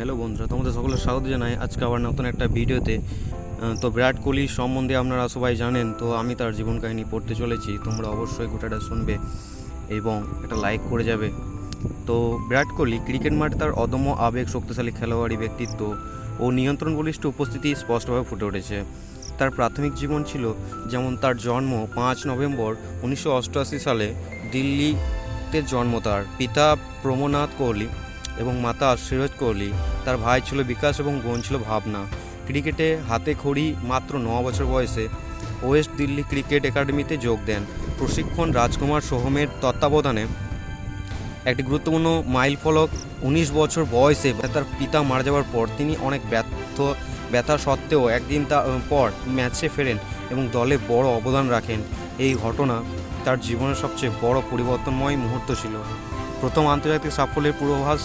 Hello বন্ধুরা, তোমাদের সকলের স্বাগত জানাই। আজকে আবার নতুন একটা ভিডিওতে। তো বিরাট কোহলি সম্বন্ধে আপনারা সবাই জানেন, তো আমি তার জীবন কাহিনী পড়তে চলেছি। তোমরা অবশ্যই গোটাটা শুনবে এবং একটা লাইক করে যাবে। তো বিরাট কোহলি ক্রিকেট মাঠে তার অদম্য আবেগ, শক্তিশালী খেলোয়াড়ি ব্যক্তিত্ব ও নিয়ন্ত্রণ বলিষ্ঠ উপস্থিতি স্পষ্টভাবে ফুটে উঠেছে। তার প্রাথমিক জীবন ছিল যেমন তার জন্ম পাঁচ নভেম্বর উনিশশো অষ্টআশি সালে দিল্লিতে জন্ম তার। পিতা প্রমনাথ কোহলি এবং মাতা সিরজ কোহলি, তার ভাই ছিল বিকাশ এবং বোন ছিল ভাবনা। ক্রিকেটে হাতে খড়ি মাত্র ন বছর বয়সে ওয়েস্ট দিল্লি ক্রিকেট একাডেমিতে যোগ দেন। প্রশিক্ষণ রাজকুমার সোহমের তত্ত্বাবধানে একটি গুরুত্বপূর্ণ মাইল ফলক উনিশ বছর বয়সে তার পিতা মারা যাওয়ার পর তিনি অনেক ব্যর্থ, ব্যথা সত্ত্বেও একদিন তা পর ম্যাচে ফেরেন এবং দলে বড় অবদান রাখেন। এই ঘটনা তার জীবনের সবচেয়ে বড় পরিবর্তনময় মুহূর্ত ছিল। প্রথম আন্তর্জাতিক সাফল্যের পূর্বাভাস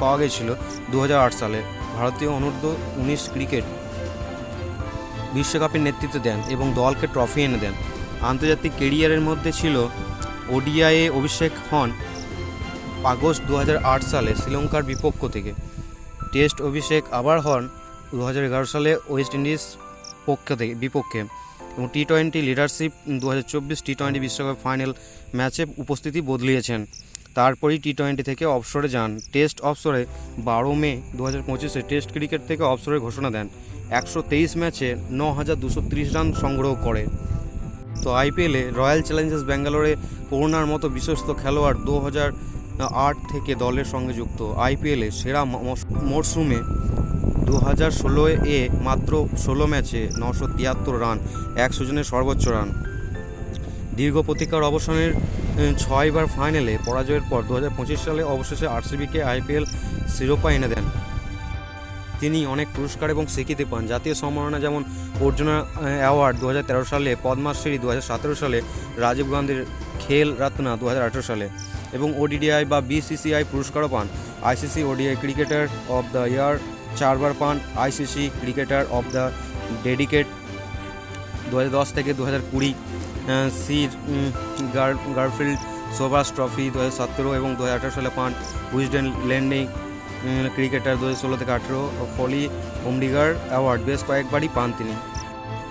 পাওয়া গেছিল দু হাজার আট সালে। ভারতীয় অনূর্ধ্ব উনিশ ক্রিকেট বিশ্বকাপের নেতৃত্ব দেন এবং দলকে ট্রফি এনে দেন। আন্তর্জাতিক কেরিয়ারের মধ্যে ছিল ওডিআইয়ে অভিষেক হন আগস্ট দু হাজার আট সালে শ্রীলঙ্কার বিপক্ষ থেকে। টেস্ট অভিষেক আবার হন দু হাজার এগারো সালে ওয়েস্ট ইন্ডিজ পক্ষ থেকে, বিপক্ষে। এবং টি টোয়েন্টি লিডারশিপ দু হাজার চব্বিশ টি টোয়েন্টি বিশ্বকাপ ফাইনাল ম্যাচে উপস্থিতি বদলিয়েছেন। তারপরেই টি টোয়েন্টি থেকে অবসরে যান। টেস্ট অবসরে বারো মে দু হাজার পঁচিশে টেস্ট ক্রিকেট থেকে অবসরের ঘোষণা দেন। একশো তেইশ ম্যাচে ন হাজার দুশো ত্রিশ রান সংগ্রহ করে। তো আইপিএলে রয়্যাল চ্যালেঞ্জার্স ব্যাঙ্গালোরে করোনার মতো বিশ্বস্ত খেলোয়াড় দু হাজার আট থেকে দলের সঙ্গে যুক্ত। আইপিএলে সেরা মরশুমে দু হাজার ষোলোয় এ মাত্র ষোলো ম্যাচে নশো তিয়াত্তর রান একশো জনের সর্বোচ্চ রান দীর্ঘ প্রতীক্ষার অবসানের ছয়বার ফাইনালে পরাজয়ের পর দু হাজার পঁচিশ সালে অবশেষে আরসিবিকে আইপিএল শিরোপা এনে দেন। তিনি অনেক পুরস্কার এবং স্বীকৃতি পান। জাতীয় সম্মাননা যেমন অর্জুনা অ্যাওয়ার্ড দু হাজার তেরো সালে পদ্মাশ্রী দু হাজার সতেরো সালে, রাজীব গান্ধীর খেল রত্না দু হাজার আঠেরো সালে এবং ওডিডিআই বা বিসিসিআই পুরস্কারও পান। ICC ODI cricketer of the year চারবার পান। ICC cricketer of the decade দু হাজার দশ থেকে দু হাজার কুড়ি সির গার, গারফিল্ড সোভাস ট্রফি দু হাজার সতেরো এবং দু হাজার আঠারো সালে পান উইজডেন ল্যান্ডিং ক্রিকেটার দু হাজার ষোলো থেকে আঠেরো ফলি ওমডিগার অ্যাওয়ার্ড। বেশ কয়েকবারই পান তিনি।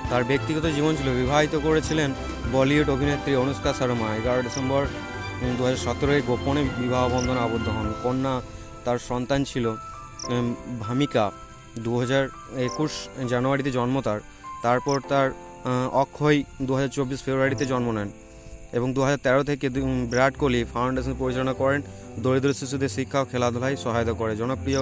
তার ব্যক্তিগত জীবন ছিল বিবাহিত করেছিলেন বলিউড অভিনেত্রী অনুষ্কা শর্মা। এগারো ডিসেম্বর দু হাজার সতেরোয় গোপনে বিবাহ বন্ধনে আবদ্ধ হন। কন্যা তার সন্তান ছিল ভামিকা। দু হাজার একুশ জানুয়ারিতে জন্ম তার। তারপর তার অক্ষয় দু হাজার চব্বিশ ফেব্রুয়ারিতে জন্ম নেন এবং দু হাজার তেরো থেকে বিরাট কোহলি ফাউন্ডেশন পরিচালনা করেন। দরিদ্র শিশুদের শিক্ষা ও খেলাধুলায় সহায়তা করে। জনপ্রিয়